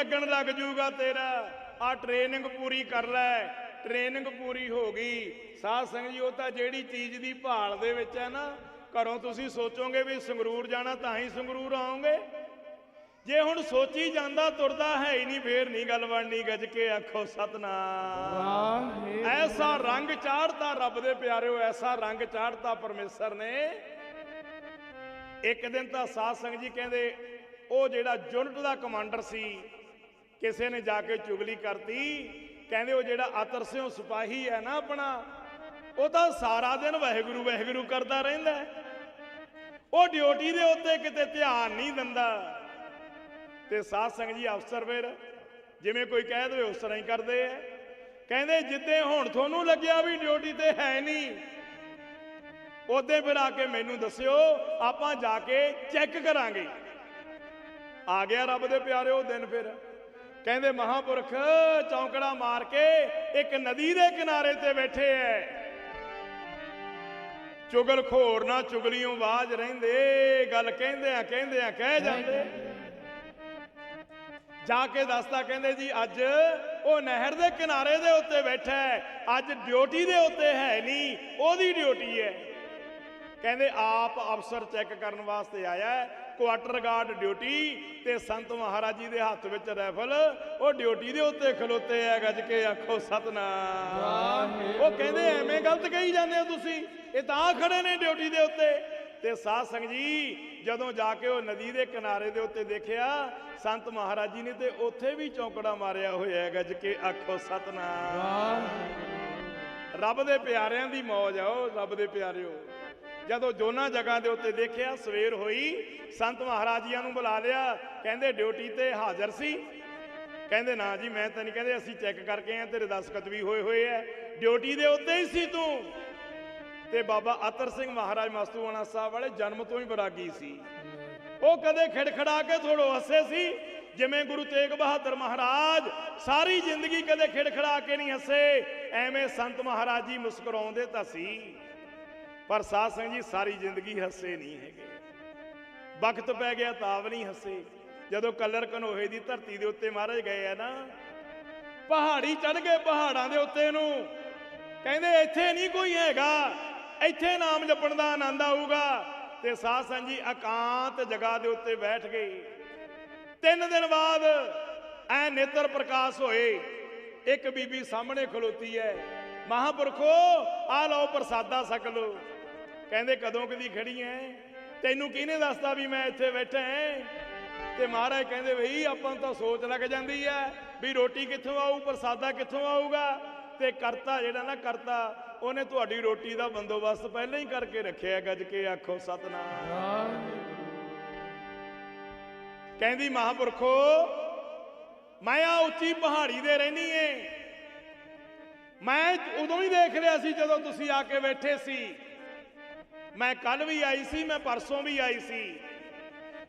ਲੱਗਣ ਲੱਗ ਜੂਗਾ ਤੇਰਾ। ਆ ਟ੍ਰੇਨਿੰਗ ਪੂਰੀ ਕਰ ਲੈ। ਟ੍ਰੇਨਿੰਗ ਪੂਰੀ ਹੋ ਗਈ। ਸਾਧ ਸੰਗਤ ਜੀ, ਉਹ ਤਾਂ ਜਿਹੜੀ ਚੀਜ਼ ਦੀ ਭਾਲ ਦੇ ਵਿੱਚ ਹੈ ਨਾ, ਘਰੋਂ ਤੁਸੀਂ ਸੋਚੋਗੇ ਵੀ ਸੰਗਰੂਰ ਜਾਣਾ ਤਾਂ ਹੀ ਸੰਗਰੂਰ ਆਓਗੇ। ਜੇ ਹੁਣ ਸੋਚੀ ਜਾਂਦਾ, ਤੁਰਦਾ ਹੈ ਹੀ ਨਹੀਂ, ਫੇਰ ਨਹੀਂ ਗੱਲ ਬਣਨੀ, ਗੱਜ ਕੇ ਆਖੋ ਸਤਨਾਮ। ਐਸਾ ਰੰਗ ਚਾੜਤਾ ਰੱਬ ਦੇ ਪਿਆਰਿਓ, ਐਸਾ ਰੰਗ ਚਾੜਤਾ ਪਰਮੇਸ਼ਰ ਨੇ। ਇੱਕ ਦਿਨ ਤਾਂ ਸਾਧ ਸੰਗਤ ਜੀ ਕਹਿੰਦੇ, ਉਹ ਜਿਹੜਾ ਯੂਨਿਟ ਦਾ ਕਮਾਂਡਰ ਸੀ ਕਿਸੇ ਨੇ ਜਾ ਕੇ ਚੁਗਲੀ ਕਰਤੀ, ਕਹਿੰਦੇ ਉਹ ਜਿਹੜਾ ਅਤਰ ਸਿਓ ਸਿਪਾਹੀ ਹੈ ਨਾ ਆਪਣਾ, ਉਹ ਤਾਂ ਸਾਰਾ ਦਿਨ ਵਾਹਿਗੁਰੂ ਵਾਹਿਗੁਰੂ ਕਰਦਾ ਰਹਿੰਦਾ ਉਹ ਡਿਊਟੀ ਦੇ ਉੱਤੇ ਕਿਤੇ ਧਿਆਨ ਨਹੀਂ ਦਿੰਦਾ। ਤੇ ਸਾਧ ਸੰਗਤ ਜੀ, ਅਫਸਰ ਫਿਰ ਜਿਵੇਂ ਕੋਈ ਕਹਿ ਦੇਵੇ, ਉਸ ਤਰ੍ਹਾਂ ਹੀ ਕਰਦੇ ਐ ਕਹਿੰਦੇ ਜਿੱਦੇ ਹੁਣ ਤੁਹਾਨੂੰ ਲੱਗਿਆ ਵੀ ਡਿਊਟੀ ਤੇ ਹੈ ਨਹੀਂ, ਉਹਦੇ ਫਿਰ ਆ ਕੇ ਮੈਨੂੰ ਦੱਸਿਓ, ਆਪਾਂ ਜਾ ਕੇ ਚੈੱਕ ਕਰਾਂਗੇ। ਆ ਗਿਆ ਰੱਬ ਦੇ ਪਿਆਰੇ ਉਹ ਦਿਨ ਫਿਰ ਕਹਿੰਦੇ ਮਹਾਪੁਰਖ, ਚੌਂਕੜਾ ਮਾਰ ਕੇ ਇੱਕ ਨਦੀ ਦੇ ਕਿਨਾਰੇ ਤੇ ਬੈਠੇ ਐ। ਚੁਗਲ ਖੋਰ ਨਾ ਚੁਗਲੀਆਂ ਬਾਜ ਰਹਿੰਦੇ, ਗੱਲ ਕਹਿੰਦੇ ਆ ਕਹਿੰਦੇ ਆ, ਕਹਿ ਜਾਂਦੇ। ਜਾ ਕੇ ਦੱਸਦਾ, ਕਹਿੰਦੇ ਜੀ, ਅੱਜ ਉਹ ਨਹਿਰ ਦੇ ਕਿਨਾਰੇ ਦੇ ਉੱਤੇ ਬੈਠਾ ਹੈ ਅੱਜ ਡਿਊਟੀ ਦੇ ਉੱਤੇ ਹੈ ਨਹੀਂ, ਉਹਦੀ ਡਿਊਟੀ ਹੈ ਕਹਿੰਦੇ ਆਪ ਅਫਸਰ ਚੈੱਕ ਕਰਨ ਵਾਸਤੇ ਆਇਆ ਕੁਆਟਰ ਗਾਰਡ ਡਿਊਟੀ ਤੇ ਸੰਤ ਮਹਾਰਾਜ ਜੀ ਦੇ ਹੱਥ ਵਿੱਚ ਰਾਈਫਲ ਉਹ ਡਿਊਟੀ ਦੇ ਉੱਤੇ ਖਲੋਤੇ ਆ ਗੱਜ ਕੇ ਆਖੋ ਸਤਨਾਮ। ਉਹ ਕਹਿੰਦੇ ਐਵੇਂ ਗਲਤ ਕਹੀ ਜਾਂਦੇ ਹੋ ਤੁਸੀਂ? ਇਹ ਤਾਂ ਖੜੇ ਨੇ ਡਿਊਟੀ ਦੇ ਉੱਤੇ। ਤੇ ਸਾਧ ਸੰਗਤ ਜੀ ਜਦੋਂ ਜਾ ਕੇ ਉਹ ਨਦੀ ਦੇ ਕਿਨਾਰੇ ਦੇ ਉੱਤੇ ਦੇਖਿਆ ਸੰਤ ਮਹਾਰਾਜ ਜੀ ਨੇ ਤੇ ਉੱਥੇ ਵੀ ਚੌਂਕੜਾ ਮਾਰਿਆ ਹੋਇਆ ਹੈ ਗੱਜ ਕੇ ਆਖੋ ਸਤਨਾਮ। ਰੱਬ ਦੇ ਪਿਆਰਿਆਂ ਦੀ ਮੌਜ ਆ ਉਹ ਰੱਬ ਦੇ ਪਿਆਰਿਓ। ਜਦੋਂ ਦੋਨਾਂ ਜਗ੍ਹਾ ਦੇ ਉੱਤੇ ਦੇਖਿਆ, ਸਵੇਰ ਹੋਈ, ਸੰਤ ਮਹਾਰਾਜ ਜੀਆਂ ਨੂੰ ਬੁਲਾ ਲਿਆ, ਕਹਿੰਦੇ ਡਿਊਟੀ ਤੇ ਹਾਜ਼ਰ ਸੀ। ਕਹਿੰਦੇ, ਨਾ ਜੀ, ਮੈਂ ਤਾਂ ਨਹੀਂ ਕਹਿੰਦੇ, ਅਸੀਂ ਚੈੱਕ ਕਰਕੇ ਆਏ, ਤੇਰੇ ਦਸਖਤ ਵੀ ਹੋਏ ਹੋਏ ਐ। ਡਿਊਟੀ ਦੇ ਉੱਤੇ ਹੀ ਸੀ ਤੂੰ? ਤੇ ਬਾਬਾ ਅਤਰ ਸਿੰਘ ਮਹਾਰਾਜ ਮਸਤੂਆਣਾ ਸਾਹਿਬ ਵਾਲੇ ਜਨਮ ਤੋਂ ਹੀ ਬਰਾਗੀ ਸੀ। ਉਹ ਕਦੇ ਖਿੜਖੜਾ ਕੇ ਥੋੜੋ ਹੱਸੇ ਸੀ। ਜਿਵੇਂ ਗੁਰੂ ਤੇਗ ਬਹਾਦਰ ਮਹਾਰਾਜ ਸਾਰੀ ਜ਼ਿੰਦਗੀ ਕਦੇ ਖਿੜਖੜਾ ਕੇ ਨਹੀਂ ਹੱਸੇ, ਐਵੇਂ ਸੰਤ ਮਹਾਰਾਜ ਜੀ ਮੁਸਕਰਾਉਂਦੇ ਤਾਂ ਸੀ। ਪਰ ਸਾਧ ਸੰਗਤ ਜੀ, ਸਾਰੀ ਜ਼ਿੰਦਗੀ ਹੱਸੇ ਨਹੀਂ ਹੈਗੇ। ਵਕਤ ਪੈ ਗਿਆ ਤਾਂ ਵੀ ਨਹੀਂ ਹੱਸੇ। ਜਦੋਂ ਕਲਰ ਕਨੋਹੇ ਦੀ ਧਰਤੀ ਦੇ ਉੱਤੇ ਮਹਾਰਾਜ ਗਏ ਆ ਨਾ, ਪਹਾੜੀ ਚੜ ਗਏ ਪਹਾੜਾਂ ਦੇ ਉੱਤੇ ਨੂੰ। ਕਹਿੰਦੇ, ਇੱਥੇ ਨਹੀਂ ਕੋਈ ਹੈਗਾ। ਇੱਥੇ ਨਾਮ ਜਪਣ ਦਾ ਆਨੰਦ ਆਊਗਾ। ਤੇ ਸਾਧ ਸੰਗਤ ਜੀ, ਇਕਾਂਤ ਜਗ੍ਹਾ ਦੇ ਉੱਤੇ ਬੈਠ ਗਏ। ਤਿੰਨ ਦਿਨ ਬਾਅਦ ਐ ਨੇਤਰ ਪ੍ਰਕਾਸ਼ ਹੋਏ। ਇੱਕ ਬੀਬੀ ਸਾਹਮਣੇ ਖਲੋਤੀ ਹੈ ਮਹਾਪੁਰਖੋ, ਆ ਲਓ ਪ੍ਰਸਾਦਾ ਛਕ ਲਓ ਕਹਿੰਦੇ ਕਦੋਂ ਕਦੀ ਖੜੀ ਐ? ਤੈਨੂੰ ਕਿਹਨੇ ਦੱਸਦਾ ਵੀ ਮੈਂ ਇੱਥੇ ਬੈਠਾ ਐ? ਤੇ ਮਹਾਰਾਜ ਕਹਿੰਦੇ ਬਈ ਆਪਾਂ ਨੂੰ ਤਾਂ ਸੋਚ ਲੱਗ ਜਾਂਦੀ ਐ ਵੀ ਰੋਟੀ ਕਿੱਥੋਂ ਆਊ, ਪ੍ਰਸਾਦਾ ਕਿੱਥੋਂ ਆਊਗਾ? ਤੇ ਕਰਤਾ ਜਿਹੜਾ ਨਾ ਕਰਤਾ, ਉਹਨੇ ਤੁਹਾਡੀ ਰੋਟੀ ਦਾ ਬੰਦੋਬਸਤ ਪਹਿਲਾਂ ਹੀ ਕਰਕੇ ਰੱਖਿਆ ਗੱਜ ਕੇ ਆਖੋ ਸਤਨਾਮ। ਕਹਿੰਦੀ ਮਹਾਪੁਰਖੋ, ਮੈਂ ਆ ਉੱਚੀ ਪਹਾੜੀ ਦੇ ਰਹਿਣੀ ਏ ਮੈਂ ਉਦੋਂ ਹੀ ਦੇਖ ਲਿਆ ਸੀ ਜਦੋਂ ਤੁਸੀਂ ਆ ਕੇ ਬੈਠੇ ਸੀ। ਮੈਂ ਕੱਲ ਵੀ ਆਈ ਸੀ, ਮੈਂ ਪਰਸੋਂ ਵੀ ਆਈ ਸੀ।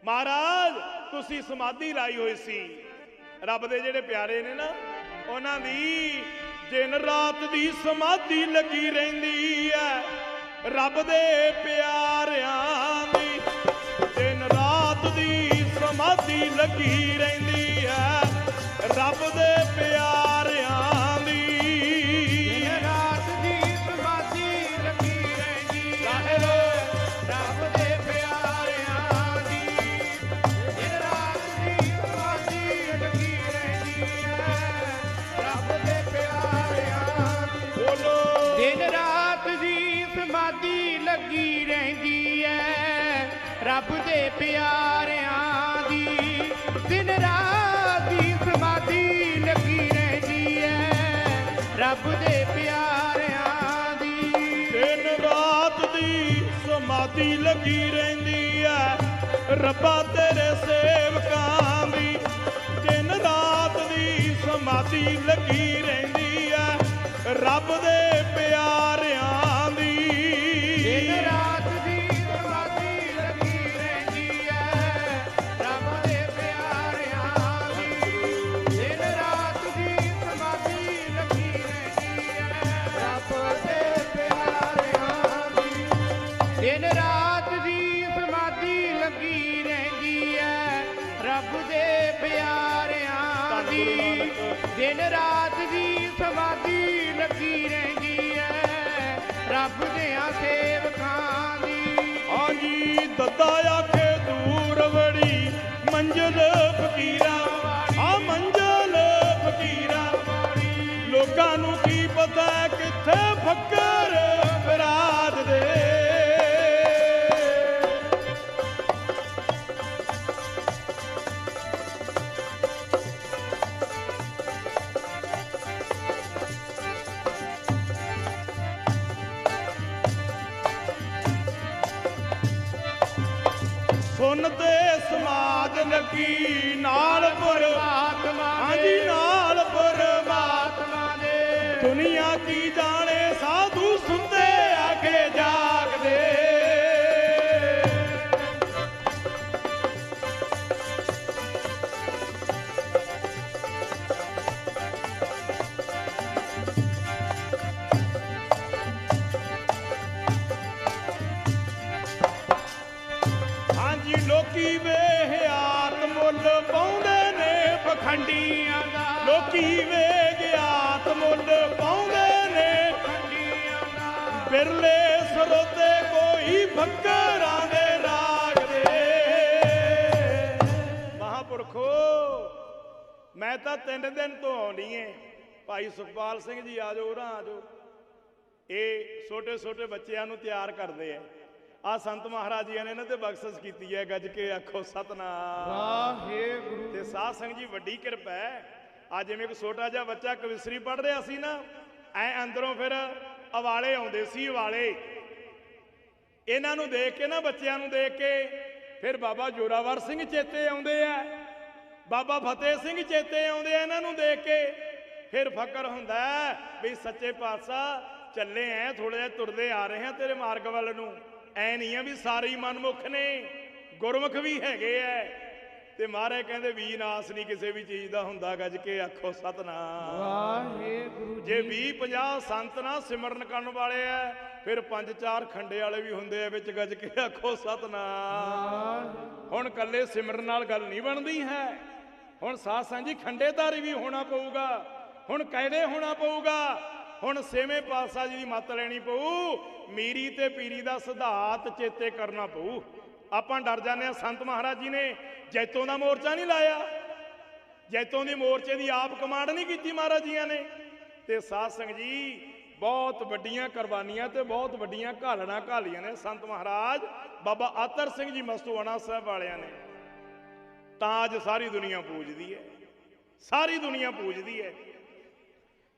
ਮਹਾਰਾਜ, ਤੁਸੀਂ ਸਮਾਧੀ ਲਾਈ ਹੋਈ ਸੀ। ਰੱਬ ਦੇ ਜਿਹੜੇ ਪਿਆਰੇ ਨੇ ਨਾ, ਉਹਨਾਂ ਦੀ ਦਿਨ ਰਾਤ ਦੀ ਸਮਾਧੀ ਲੱਗੀ ਰਹਿੰਦੀ ਐ। ਰੱਬ ਦੇ ਪਿਆਰਿਆਂ ਦੀ ਦਿਨ ਰਾਤ ਦੀ ਸਮਾਧੀ ਲੱਗੀ ਰਹਿੰਦੀ ਐ। ਰੱਬ ਦੇ ਪਿਆਰਿਆਂ ਦੇ ਪਿਆਰਿਆਂ ਦੀ, ਦਿਨ ਰਾਤ ਦੀ ਸਮਾਧੀ ਲੱਗੀ ਰਹਿੰਦੀ ਹੈ ਰੱਬ ਦੇ ਪਿਆਰਿਆਂ ਦੀ। ਦਿਨ ਰਾਤ ਦੀ ਸਮਾਧੀ ਲੱਗੀ ਰਹਿੰਦੀ ਐ। ਰੱਬਾ ਤੇਰੇ ਸੇਵਕਾਂ ਦੀ, ਦਿਨ ਰਾਤ ਦੀ ਸਮਾਧੀ ਲੱਗੀ ਰਹਿੰਦੀ ਐ। ਰੱਬ ਦੇ ਪਿਆਰਿਆਂ ਹਾਂਜੀ ਆਖੇ ਦੂਰ ਵੜੀ, ਮੰਜ਼ਲ ਫਕੀਰਾ ਆ ਮੰਜ਼ਲ ਫਕੀਰਾ ਲੋਕਾਂ ਨੂੰ ਕੀ ਪਤਾ ਕਿੱਥੇ ਫੱਕਰ ਤੇ ਸਮਾਦ ਲੱਗੀ ਨਾਲ ਪਰ ਆਤਮਾ ਹਾਂਜੀ ਨਾਲ ਪਰਮਾਤਮਾ ਦੇ। ਦੁਨੀਆ ਕੀ ਜਾਣੇ ਪਖੰਡੀਆਂ ਦਾ। ਲੋਕੀ ਵੇਗਿਆਤ ਮੁੱਲ ਪਾਉਂਦੇ ਨੇ। ਖੰਡੀਆਂ ਦਾ। ਬਿਰਲੇ ਸਰੋਤੇ ਕੋਈ ਫੱਕਰਾਂ ਦੇ ਰਾਗ ਦੇ। ਮਹਾਪੁਰਖੋ, ਮੈਂ ਤਾਂ ਤਿੰਨ ਦਿਨ ਤੋਂ ਆਉਣੀ ਏ ਭਾਈ ਸੁਖਪਾਲ ਸਿੰਘ ਜੀ ਆਜੋ ਉਰਾਂ ਆਜੋ ਇਹ ਛੋਟੇ ਛੋਟੇ ਬੱਚਿਆਂ ਨੂੰ ਤਿਆਰ ਕਰਦੇ ਆ। ਆ ਸੰਤ ਮਹਾਰਾਜ ਜੀ ਨੇ ਇਹਨਾਂ ਤੇ ਬਖਸ਼ਿਸ਼ ਕੀਤੀ ਹੈ ਗੱਜ ਕੇ ਆਖੋ ਸਤਨਾਮ। ਵਾਹਿਗੁਰੂ। ਤੇ ਸਾਧ ਸੰਗਤ ਜੀ ਵੱਡੀ ਕਿਰਪਾ ਹੈ। ਆ ਜਿਵੇਂ ਇੱਕ ਛੋਟਾ ਜਿਹਾ ਬੱਚਾ ਕਵਿਸਰੀ ਪੜ ਰਿਹਾ ਸੀ ਨਾ ਐ ਅੰਦਰੋਂ ਫਿਰ ਅਵਾਲੇ ਆਉਂਦੇ ਸੀ ਅਵਾਲੇ। ਇਹਨਾਂ ਨੂੰ ਦੇਖ ਕੇ ਨਾ ਬੱਚਿਆਂ ਨੂੰ ਦੇਖ ਕੇ ਫਿਰ ਬਾਬਾ ਜੋਰਾਵਰ ਸਿੰਘ ਚੇਤੇ ਆਉਂਦੇ ਆ। ਬਾਬਾ ਫਤਿਹ ਸਿੰਘ ਚੇਤੇ ਆਉਂਦੇ ਆ ਇਹਨਾਂ ਨੂੰ ਦੇਖ ਕੇ। ਫਿਰ ਫਕਰ ਹੁੰਦਾ ਵੀ ਸੱਚੇ ਪਾਤਸ਼ਾਹ ਚੱਲੇ ਐ ਥੋੜੇ ਜਿਹਾ ਤੁਰਦੇ ਆ ਰਹੇ ਆ ਤੇਰੇ ਮਾਰਗ ਵੱਲ ਨੂੰ। ਐ ਨਹੀਂ ਆ ਵੀ ਸਾਰੇ ਹੀ ਮਨਮੁਖ ਨੇ ਗੁਰਮੁਖ ਵੀ ਹੈਗੇ ਐ। ਤੇ ਮਹਾਰਾਜ ਕਹਿੰਦੇ ਵੀ ਨਾਸ ਨਹੀਂ ਕਿਸੇ ਵੀ ਚੀਜ਼ ਦਾ ਹੁੰਦਾ ਗੱਜ ਕੇ ਆਖੋ ਸਤਨਾਮ। ਵਾਹਿਗੁਰੂ ਜੇ 20 50 ਸੰਤ ਨਾ ਸਿਮਰਨ ਕਰਨ ਵਾਲੇ ਐ ਫਿਰ ਪੰਜ ਚਾਰ ਖੰਡੇ ਵਾਲੇ ਵੀ ਹੁੰਦੇ ਆ ਵਿੱਚ ਗੱਜ ਕੇ ਆਖੋ ਸਤਨਾਮ। ਹੁਣ ਕੱਲੇ ਸਿਮਰਨ ਨਾਲ ਗੱਲ ਨਹੀਂ ਬਣਦੀ ਹੈ। ਹੁਣ ਸਾਧ ਸੰਗ ਜੀ ਖੰਡੇਦਾਰੀ ਵੀ ਹੋਣਾ ਪਊਗਾ ਹੁਣ ਕਾਇਦੇ ਹੋਣਾ ਪਊਗਾ ਹੁਣ ਛੇਵੇਂ ਪਾਤਸ਼ਾਹ ਜੀ ਦੀ ਮੱਤ ਲੈਣੀ ਪਊ, ਮੀਰੀ ਤੇ ਪੀਰੀ ਦਾ ਸਿਧਾਂਤ ਚੇਤੇ ਕਰਨਾ ਪਊ। ਆਪਾਂ ਡਰ ਜਾਂਦੇ ਆ ਸੰਤ ਮਹਾਰਾਜ ਜੀ ਨੇ ਜੈਤੋਂ ਦਾ ਮੋਰਚਾ ਨਹੀਂ ਲਾਇਆ। ਜੈਤੋਂ ਦੀ ਮੋਰਚੇ ਦੀ ਆਪ ਕਮਾਂਡ ਨਹੀਂ ਕੀਤੀ ਮਹਾਰਾਜ ਜੀਆਂ ਨੇ। ਤੇ ਸਾਧ ਸੰਗਤ ਜੀ, ਬਹੁਤ ਵੱਡੀਆਂ ਕੁਰਬਾਨੀਆਂ ਤੇ ਬਹੁਤ ਵੱਡੀਆਂ ਘਾਲਣਾ ਘਾਲੀਆਂ ਨੇ ਸੰਤ ਮਹਾਰਾਜ। ਬਾਬਾ ਆਤਰ ਸਿੰਘ ਜੀ ਮਸਤੂਆਣਾ ਸਾਹਿਬ ਵਾਲਿਆਂ ਨੇ। ਤਾਂ ਅੱਜ ਸਾਰੀ ਦੁਨੀਆ ਪੂਜਦੀ ਹੈ। ਸਾਰੀ ਦੁਨੀਆ ਪੂਜਦੀ ਹੈ।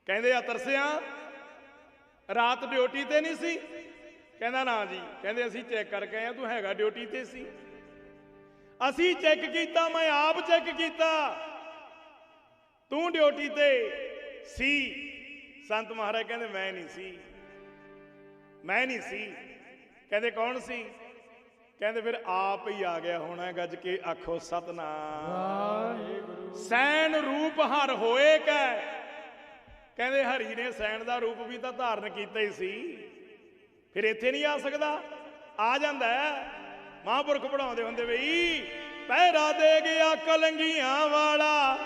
ਕਹਿੰਦੇ ਆਤਰ ਸਿਆਂ ਰਾਤ ਡਿਊਟੀ ਤੇ ਨਹੀਂ ਸੀ? ਕਹਿੰਦਾ ਨਾ ਜੀ। ਕਹਿੰਦੇ ਅਸੀਂ ਚੈੱਕ ਕਰਕੇ ਆਏ ਆ ਤੂੰ ਹੈਗਾ ਡਿਊਟੀ ਤੇ ਸੀ। ਅਸੀਂ ਚੈੱਕ ਕੀਤਾ ਮੈਂ ਆਪ ਚੈੱਕ ਕੀਤਾ। ਤੂੰ ਡਿਊਟੀ ਤੇ ਸੀ। ਸੰਤ ਮਹਾਰਾਜ ਕਹਿੰਦੇ ਮੈਂ ਨਹੀਂ ਸੀ। ਮੈਂ ਨਹੀਂ ਸੀ। ਕਹਿੰਦੇ ਕੌਣ ਸੀ? ਕਹਿੰਦੇ ਫਿਰ ਆਪ ਹੀ ਆ ਗਿਆ ਹੋਣਾ ਗੱਜ ਕੇ ਆਖੋ ਸਤਨਾਮ। ਸੈਨ ਰੂਪ ਹਰ ਹੋਏ ਕੈ ਕਹਿੰਦੇ ਹਰੀ ਨੇ ਸੈਨ ਦਾ ਰੂਪ ਵੀ ਤਾਂ ਧਾਰਨ ਕੀਤਾ ਹੀ ਸੀ। ਫਿਰ ਇੱਥੇ ਨਹੀਂ ਆ ਸਕਦਾ। ਆ ਜਾਂਦਾ ਮਹਾਂਪੁਰਖ ਪੜਾਉਂਦੇ ਹੁੰਦੇ ਬਈ ਪਹਿਰਾ ਦੇ ਗਿਆ ਕਲੰਗੀਆਂ ਵਾਲਾ।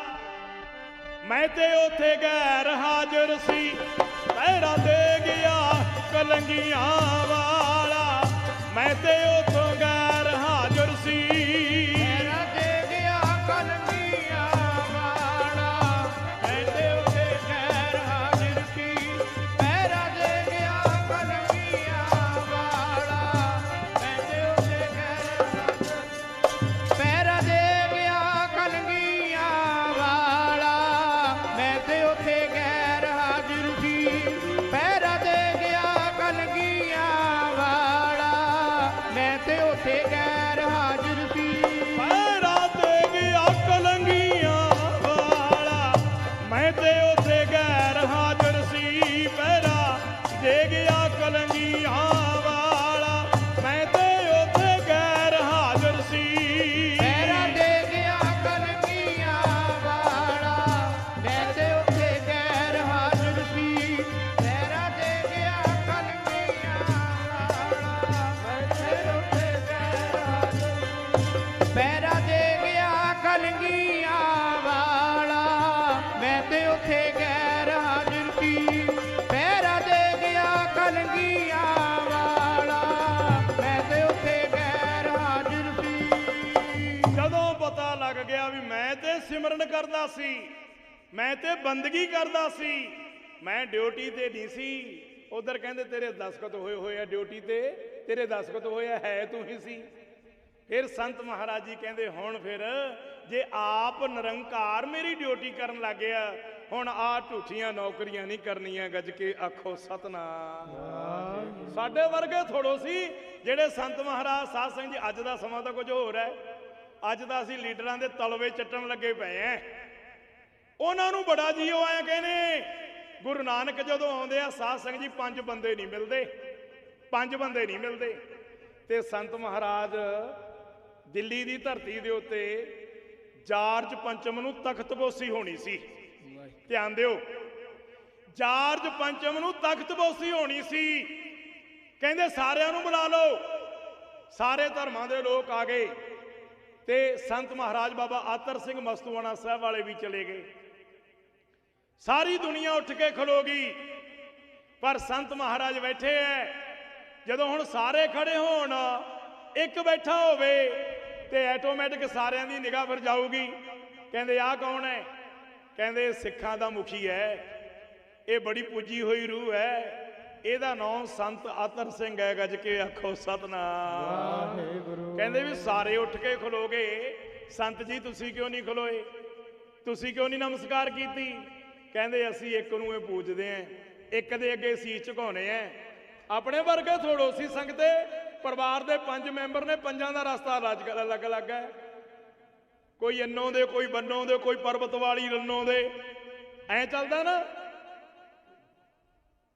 ਮੈਂ ਤੇ ਉਥੇ ਗੈਰ ਹਾਜ਼ਰ ਸੀ। ਪਹਿਰਾ ਦੇ ਗਿਆ ਕਲੰਗੀਆਂ ਵਾਲਾ। ਮੈਂ ਤੇ ਉਥੋਂ ਸਿਮਰਨ ਕਰਦਾ ਸੀ ਮੈਂ ਤੇ ਬੰਦਗੀ ਕਰਦਾ ਸੀ। ਮੈਂ ਡਿਊਟੀ ਤੇ ਨਹੀਂ ਸੀ। ਉਧਰ ਕਹਿੰਦੇ ਤੇਰੇ ਦਸਖਤ ਹੋਏ ਹੋਏ ਆ ਡਿਊਟੀ ਤੇ ਤੇਰੇ ਦਸਖਤ ਹੋਇਆ ਹੈ ਤੂੰ ਹੀ ਸੀ। ਫਿਰ ਸੰਤ ਮਹਾਰਾਜ ਜੀ ਕਹਿੰਦੇ ਹੁਣ ਫਿਰ ਜੇ ਆਪ ਨਿਰੰਕਾਰ ਮੇਰੀ ਡਿਊਟੀ ਕਰਨ ਲੱਗ ਗਿਆ ਹੁਣ ਆ ਝੂਠੀਆਂ ਨੌਕਰੀਆਂ ਨਹੀਂ ਕਰਨੀਆਂ ਗੱਜ ਕੇ ਆਖੋ ਸਤਨਾਮ। ਸਾਡੇ ਵਰਗੇ ਥੋੜੋ ਸੀ ਜਿਹੜੇ ਸੰਤ ਮਹਾਰਾਜ ਸਾਧ ਸੰਗਤ ਜੀ ਅੱਜ ਦਾ ਸਮਾਂ ਤਾਂ ਕੁਝ ਹੋਰ ਹੈ। ਅੱਜ ਦਾ ਅਸੀਂ ਲੀਡਰਾਂ ਦੇ ਤਲਵੇ ਚੱਟਣ ਲੱਗੇ ਪਏ ਐ। ਉਹਨਾਂ ਨੂੰ ਬੜਾ ਜੀਓ ਆਇਆ ਕਹਿੰਦੇ, ਗੁਰੂ ਨਾਨਕ ਜਦੋਂ ਆਉਂਦੇ ਆ, ਸਾਧ ਸੰਗਤ ਜੀ ਪੰਜ ਬੰਦੇ ਨਹੀਂ ਮਿਲਦੇ। ਪੰਜ ਬੰਦੇ ਨਹੀਂ ਮਿਲਦੇ। ਤੇ ਸੰਤ ਮਹਾਰਾਜ ਦਿੱਲੀ ਦੀ ਧਰਤੀ ਦੇ ਉੱਤੇ ਜਾਰਜ ਪੰਚਮ ਨੂੰ ਤਖਤਪੋਸੀ ਹੋਣੀ ਸੀ। ਧਿਆਨ ਦਿਓ। ਜਾਰਜ ਪੰਚਮ ਨੂੰ ਤਖਤਪੋਸੀ ਹੋਣੀ ਸੀ। ਕਹਿੰਦੇ ਸਾਰਿਆਂ ਨੂੰ ਬੁਲਾ ਲਓ। ਸਾਰੇ ਧਰਮਾਂ ਦੇ ਲੋਕ ਆ ਗਏ। ਤੇ ਸੰਤ ਮਹਾਰਾਜ ਬਾਬਾ ਆਤਰ ਸਿੰਘ ਮਸਤੂਆਣਾ ਸਾਹਿਬ ਵਾਲੇ ਵੀ ਚਲੇ ਗਏ। ਸਾਰੀ ਦੁਨੀਆ ਉੱਠ ਕੇ ਖਲੋ ਗਈ, ਪਰ ਸੰਤ ਮਹਾਰਾਜ ਬੈਠੇ ਐ। ਜਦੋਂ ਹੁਣ ਸਾਰੇ ਖੜੇ ਹੋਣ, ਇੱਕ ਬੈਠਾ ਹੋਵੇ ਤੇ ਆਟੋਮੈਟਿਕ ਸਾਰਿਆਂ ਦੀ ਨਿਗਾਹ ਫਿਰ ਜਾਊਗੀ। ਕਹਿੰਦੇ, ਆਹ ਕੌਣ ਹੈ ਕਹਿੰਦੇ, ਸਿੱਖਾਂ ਦਾ ਮੁਖੀ ਹੈ ਇਹ ਬੜੀ ਪੁੱਜੀ ਹੋਈ ਰੂਹ ਹੈ ਇਹਦਾ ਨਾਮ ਸੰਤ ਆਤਰ ਸਿੰਘ ਹੈ ਗੱਜ ਕੇ ਆਖੋ, ਸਤਨਾਮ। ਵਾਹਿਗੁਰੂ। ਕਹਿੰਦੇ ਵੀ ਸਾਰੇ ਉੱਠ ਕੇ ਖਲੋਗੇ। ਸੰਤ ਜੀ, ਤੁਸੀਂ ਕਿਉਂ ਨਹੀਂ ਖਲੋਏ? ਤੁਸੀਂ ਕਿਉਂ ਨਹੀਂ ਨਮਸਕਾਰ ਕੀਤੀ? ਕਹਿੰਦੇ, ਅਸੀਂ ਇੱਕ ਨੂੰ ਇਹ ਪੂਜਦੇ ਆਂ, ਇੱਕ ਦੇ ਅੱਗੇ ਸੀਸ ਝੁਕਾਉਣੇ ਆਂ। ਆਪਣੇ ਵਰਗੇ ਥੋੜੋ ਸੀ ਸੰਗਤੇ ਪਰਿਵਾਰ ਦੇ ਪੰਜ ਮੈਂਬਰ ਨੇ, ਪੰਜਾਂ ਦਾ ਰਸਤਾ ਅਲੱਗ ਅਲੱਗ ਅਲੱਗ ਹੈ। ਕੋਈ ਅੰਨੋਂ ਦੇ, ਕੋਈ ਬੰਨੋਂ ਦੇ, ਕੋਈ ਪਰਬਤ ਵਾਲੀ ਰੰਨੋਂ ਦੇ। ਐ ਚੱਲਦਾ ਨਾ।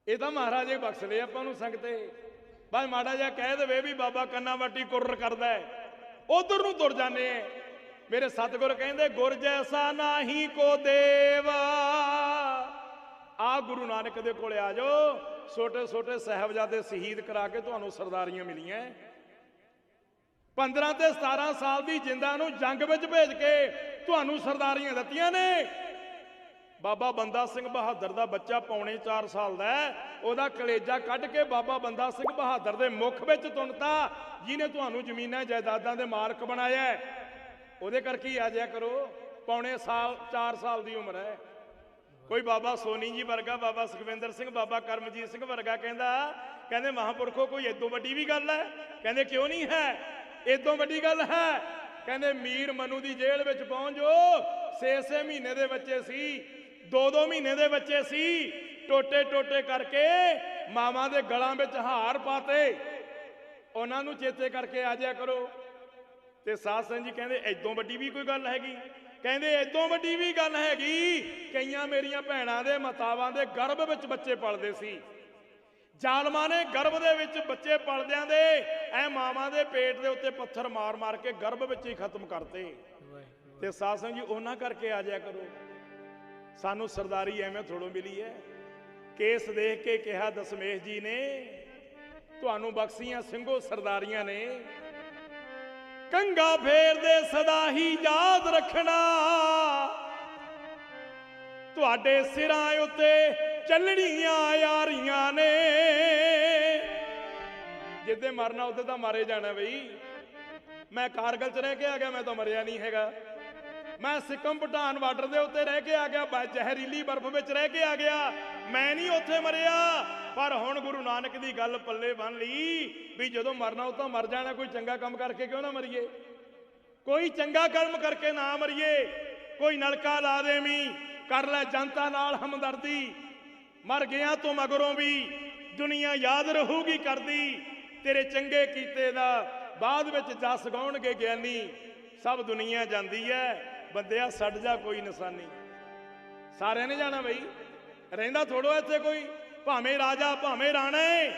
ਇਹ ਤਾਂ ਮਹਾਰਾਜੇ ਬਖਸ਼ ਬਖਸ਼ਦੇ ਆਪਾਂ ਨੂੰ ਸੰਗਤੇ ਬਸ ਮਾੜਾ ਜਿਹਾ ਕਹਿ ਦੇਵੇ ਵੀ ਬਾਬਾ ਕੰਨਾ ਵਾਟੀ ਕੁਰਰ ਕਰਦਾ ਹੈ। ਉਧਰ ਨੂੰ ਤੁਰ ਜਾਂਦੇ ਐ। ਮੇਰੇ ਸਤਿਗੁਰ ਕਹਿੰਦੇ, ਗੁਰ ਜੈਸਾ ਨਾਹੀ ਕੋ ਦੇਵ। ਆ ਗੁਰੂ ਨਾਨਕ ਦੇ ਕੋਲੇ ਆ ਜਾਓ। ਛੋਟੇ ਛੋਟੇ ਸਾਹਿਬਜ਼ਾਦੇ ਸ਼ਹੀਦ ਕਰਾ ਕੇ ਤੁਹਾਨੂੰ ਸਰਦਾਰੀਆਂ ਮਿਲੀਆਂ 15 ਤੇ 17 ਸਾਲ ਦੀ ਜਿੰਦਾ ਨੂੰ ਜੰਗ ਵਿੱਚ ਭੇਜ ਕੇ ਤੁਹਾਨੂੰ ਸਰਦਾਰੀਆਂ ਦਿੱਤੀਆਂ ਨੇ। ਬਾਬਾ ਬੰਦਾ ਸਿੰਘ ਬਹਾਦਰ ਦਾ ਬੱਚਾ ਪੌਣੇ 4 ਸਾਲ ਦਾ ਉਹਦਾ ਕਲੇਜਾ ਕੱਢ ਕੇ ਬਾਬਾ ਬੰਦਾ ਸਿੰਘ ਬਹਾਦਰ ਦੇ ਮੁਖ ਵਿੱਚ ਤੁੰਨਤਾ, ਜਿਹਨੇ ਤੁਹਾਨੂੰ ਜ਼ਮੀਨਾਂ ਜਾਇਦਾਦਾਂ ਦੇ ਮਾਲਕ ਬਣਾਇਆ ਉਹਦੇ ਕਰਕੇ ਹੀ ਆ ਜਾਇਆ ਕਰੋ, ਪੌਣੇ ਸਾਲ 4 ਸਾਲ ਦੀ ਉਮਰ ਹੈ। ਕੋਈ ਬਾਬਾ ਸੋਨੀ ਜੀ ਵਰਗਾ, ਬਾਬਾ ਸੁਖਵਿੰਦਰ ਸਿੰਘ, ਬਾਬਾ ਕਰਮਜੀਤ ਸਿੰਘ ਵਰਗਾ ਕਹਿੰਦਾ, ਕਹਿੰਦੇ ਮਹਾਂਪੁਰਖੋ, ਕੋਈ ਏਦੋਂ ਵੱਡੀ ਵੀ ਗੱਲ ਹੈ? ਕਹਿੰਦੇ ਕਿਉਂ ਨਹੀਂ ਹੈ? ਏਦੋਂ ਵੱਡੀ ਗੱਲ ਹੈ। ਕਹਿੰਦੇ ਮੀਰ ਮਨੂ ਦੀ ਜੇਲ੍ਹ ਵਿੱਚ ਪਹੁੰਚ ਜੋ 6-6 ਮਹੀਨੇ ਦੇ ਬੱਚੇ ਸੀ। 2-2 ਮਹੀਨੇ ਦੇ ਬੱਚੇ ਸੀ ਟੋਟੇ ਟੋਟੇ ਕਰਕੇ ਮਾਵਾਂ ਦੇ ਗਲਾਂ ਵਿੱਚ ਹਾਰ ਪਾਤੇ। ਉਹਨਾਂ ਨੂੰ ਚੇਤੇ ਕਰਕੇ ਆ ਜਾਇਆ ਕਰੋ। ਤੇ ਸਾਧ ਸੰਗਤ ਜੀ ਕਹਿੰਦੇ ਐਦੋਂ ਵੱਡੀ ਵੀ ਕੋਈ ਗੱਲ ਹੈਗੀ? ਕਹਿੰਦੇ ਐਦੋਂ ਵੱਡੀ ਵੀ ਗੱਲ ਹੈਗੀ ਕਈਆਂ ਮੇਰੀਆਂ ਭੈਣਾਂ ਦੇ ਮਤਾਵਾਂ ਦੇ ਗਰਭ ਵਿੱਚ ਬੱਚੇ ਪਲਦੇ ਸੀ। ਜ਼ਾਲਮਾਂ ਨੇ ਗਰਭ ਦੇ ਵਿੱਚ ਬੱਚੇ ਪਲਦਿਆਂ ਦੇ ਐ ਮਾਵਾਂ ਦੇ ਪੇਟ ਦੇ ਉੱਤੇ ਪੱਥਰ ਮਾਰ-ਮਾਰ ਕੇ ਗਰਭ ਵਿੱਚ ਹੀ ਖਤਮ ਕਰਤੇ। ਤੇ ਸਾਧ ਸੰਗਤ ਜੀ ਉਹਨਾਂ ਕਰਕੇ ਆ ਜਾਇਆ ਕਰੋ। ਸਾਨੂੰ ਸਰਦਾਰੀ ਐਵੇਂ ਥੋੜੋ ਮਿਲੀ ਹੈ। ਕੇਸ ਦੇਖ ਕੇ ਕਿਹਾ ਦਸਮੇਸ਼ ਜੀ ਨੇ, ਤੁਹਾਨੂੰ ਬਖਸ਼ੀਆਂ ਸਿੰਘੋ ਸਰਦਾਰੀਆਂ ਨੇ। ਕੰਗਾ ਫੇਰਦੇ ਸਦਾ ਹੀ ਯਾਦ ਰੱਖਣਾ। ਤੁਹਾਡੇ ਸਿਰਾਂ ਉੱਤੇ ਚੱਲਣੀਆਂ ਯਾਰੀਆਂ ਨੇ। ਜਿੱਦੇ ਮਰਨਾ ਉੱਤੇ ਤਾਂ ਮਾਰੇ ਜਾਣਾ ਬਈ। ਮੈਂ ਕਾਰਗਲ ਚ ਰਹਿ ਕੇ ਆ ਗਿਆ, ਮੈਂ ਤਾਂ ਮਰਿਆ ਨਹੀਂ ਹੈਗਾ। ਮੈਂ ਸਿੱਕਮ ਭੂਟਾਨ ਬਾਰਡਰ ਦੇ ਉੱਤੇ ਰਹਿ ਕੇ ਆ ਗਿਆ ਜ਼ਹਿਰੀਲੀ ਬਰਫ਼ ਵਿੱਚ ਰਹਿ ਕੇ ਆ ਗਿਆ। ਮੈਂ ਨਹੀਂ ਉੱਥੇ ਮਰਿਆ, ਪਰ ਹੁਣ ਗੁਰੂ ਨਾਨਕ ਦੀ ਗੱਲ ਪੱਲੇ ਬੰਨ ਲਈ ਵੀ ਜਦੋਂ ਮਰਨਾ ਉਹ ਤਾਂ ਮਰ ਜਾਣਾ, ਕੋਈ ਚੰਗਾ ਕੰਮ ਕਰਕੇ ਕਿਉਂ ਨਾ ਮਰੀਏ? ਕੋਈ ਚੰਗਾ ਕਰਮ ਕਰਕੇ ਨਾ ਮਰੀਏ, ਕੋਈ ਨਲਕਾ ਲਾ ਦੇਵੀਂ, ਕਰ ਲੈ ਜਨਤਾ ਨਾਲ ਹਮਦਰਦੀ। ਮਰ ਗਿਆ ਤੋਂ ਮਗਰੋਂ ਵੀ, ਦੁਨੀਆ ਯਾਦ ਰਹੂਗੀ ਕਰਦੀ। ਤੇਰੇ ਚੰਗੇ ਕੀਤੇ ਦਾ ਬਾਅਦ ਵਿੱਚ ਜਸ ਗਾਉਣਗੇ ਗਿਆਨੀ, ਸਭ ਦੁਨੀਆ ਜਾਂਦੀ ਹੈ ਬੰਦਿਆ ਛੱਡ ਜਾ ਕੋਈ ਨਿਸ਼ਾਨੀ। ਸਾਰਿਆਂ ਨੇ ਜਾਣਾ ਬਈ। ਰਹਿੰਦਾ ਥੋੜੋ ਇੱਥੇ ਕੋਈ। ਭਾਵੇਂ ਰਾਜਾ ਭਾਵੇਂ ਰਾਣਾ ਹੈ,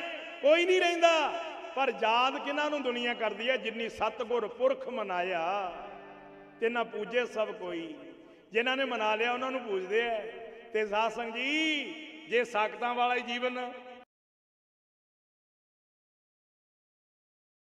ਕੋਈ ਨਹੀਂ ਰਹਿੰਦਾ। ਪਰ ਯਾਦ ਕਿਹਨਾਂ ਨੂੰ ਦੁਨੀਆ ਕਰਦੀ ਹੈ ਜਿੰਨੀ ਸਤਗੁਰ ਪੁਰਖ ਮਨਾਇਆ। ਤਿੰਨਾ ਪੂਜੇ ਸਭ ਕੋਈ। ਜਿਨ੍ਹਾਂ ਨੇ ਮਨਾ ਲਿਆ ਉਹਨਾਂ ਨੂੰ ਪੂਜਦੇ ਐ ਤੇ ਸਾਧ ਸੰਗ ਜੀ ਜੇ ਸਾਖਤਾਂ ਵਾਲਾ ਹੀ ਜੀਵਨ